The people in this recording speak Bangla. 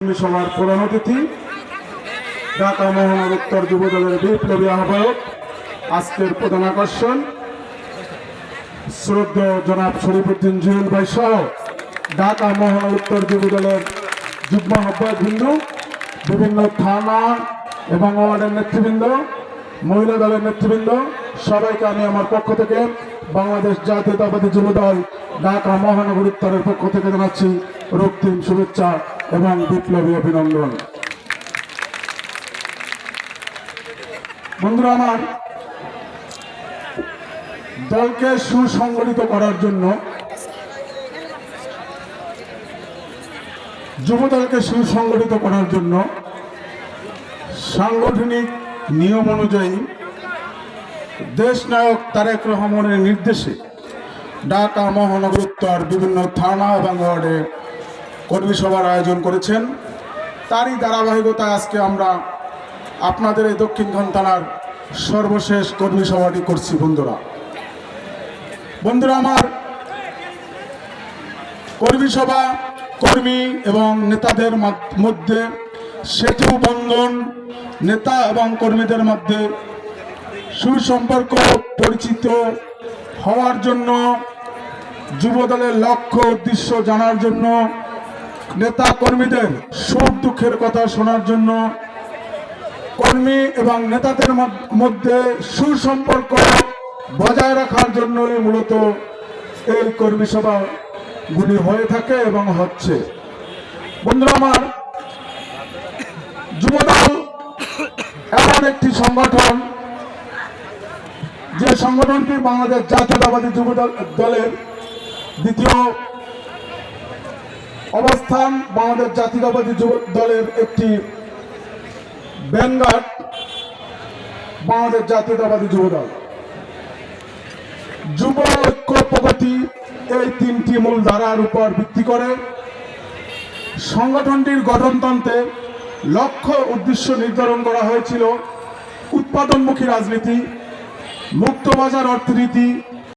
সভার প্রধান অতিথি, ঢাকা মহানগর উত্তর যুব দলের বিপ্লবী আহ্বায়ক, আজকের প্রধান আকর্ষণ, শ্রদ্ধ জনাব শরীফুদ্দিন জুয়েল ভাই সহ ঢাকা মহানগর উত্তর যুব দলের যুগ্ম আহ্বায়ক বিন্দু বিভিন্ন থানা এবং ওয়ার্ডের নেতৃবৃন্দ, মহিলা দলের নেতৃবৃন্দ, সবাইকে আমি আমার পক্ষ থেকে বাংলাদেশ জাতীয়তাবাদী যুব দল ঢাকা মহানগর উত্তরের পক্ষ থেকে জানাচ্ছি রক্তিম শুভেচ্ছা। এবং বিপ্লবী অভিনন্দন। বন্ধুরা আমার, দলকে সুসংগঠিত করার জন্য যুব দলকে সুসংগঠিত করার জন্য সাংগঠনিক নিয়ম অনুযায়ী দেশ নায়ক তারেক রহমানের নির্দেশে ঢাকা মহানগর উত্তর বিভিন্ন থানা এবং ওয়ার্ডে কর্মী সভার আয়োজন করেছেন। তারই ধারাবাহিকতায় আজকে আমরা আপনাদের এই দক্ষিণখান থানার সর্বশেষ কর্মী সভাটি করছি, বন্ধুরা। বন্ধুরা, আমার কর্মী সভা কর্মী এবং নেতাদের মধ্যে সেতু বন্ধন, নেতা এবং কর্মীদের মধ্যে সুসম্পর্ক পরিচিত হওয়ার জন্য, যুবদলের লক্ষ্য, উদ্দেশ্য জানার জন্য নেতা কর্মীদের সুখ দুঃখের কথা শোনার জন্য কর্মী এবং নেতাদের মধ্যে সুসম্পর্ক বজায় রাখার জন্যই মূলত এই কর্মী সভাগুলি হয়ে থাকে এবং হচ্ছে। বন্ধুরা আমার, যুবদল এমন একটি সংগঠন, যে সংগঠনটি বাংলাদেশ জাতীয়তাবাদী যুব দলের দ্বিতীয় অবস্থান বাংলাদেশ জাতীয়তাবাদী যুব দলের একটি ব্যানগার্ড বাংলাদেশ জাতীয়তাবাদী যুব দল। যুব ঐক্য প্রগতি এই তিনটি মূল ধারার উপর ভিত্তি করে সংগঠনটির গঠনতন্ত্রে লক্ষ্য উদ্দেশ্য নির্ধারণ করা হয়েছিল। উৎপাদনমুখী রাজনীতি, মুক্তবাজার অর্থনীতি